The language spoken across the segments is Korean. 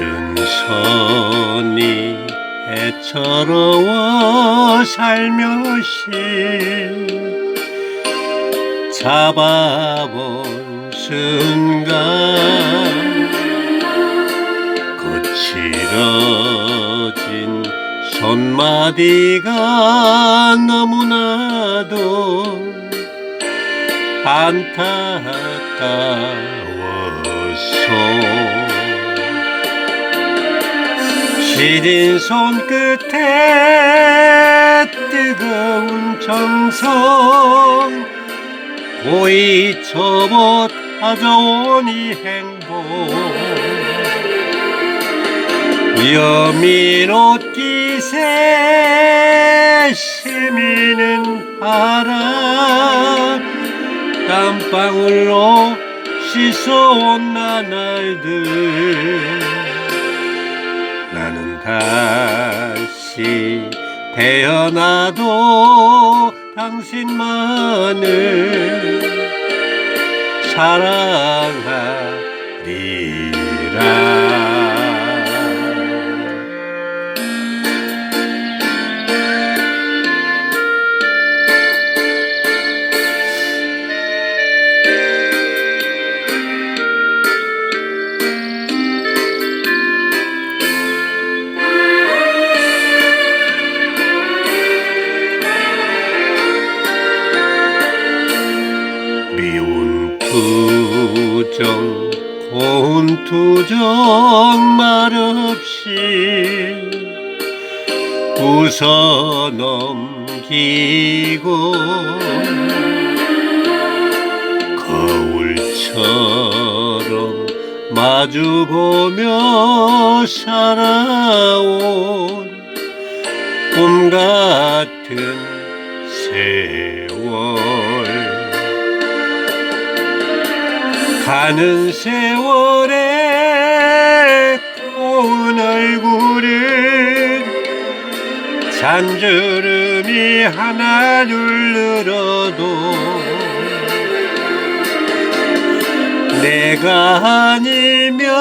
은 손이 애처로워 살며시 잡아본 순간 거칠어진 손마디가 너무나도 안타까워서 시린 손끝에 뜨거운 정성. 고이 접어 다져온 이 행복. 여민 옷깃에 스미는 바람. 땀방울로 씻어온 나날들 다시 태어나도 당신만을 사랑하리라 투정 고운 투정 말없이 웃어 넘기고 거울처럼 마주보며 살아온 꿈 같은 세월 가는 세월에 고운 얼굴은 잔주름이 하나 둘 늘어도 내가 아니면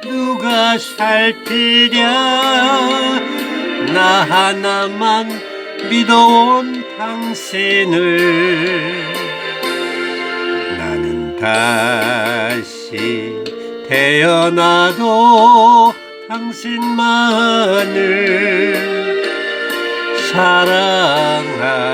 누가 살피랴. 나 하나만 믿어온 당신을 다시 태어나도 당신만을 사랑하리라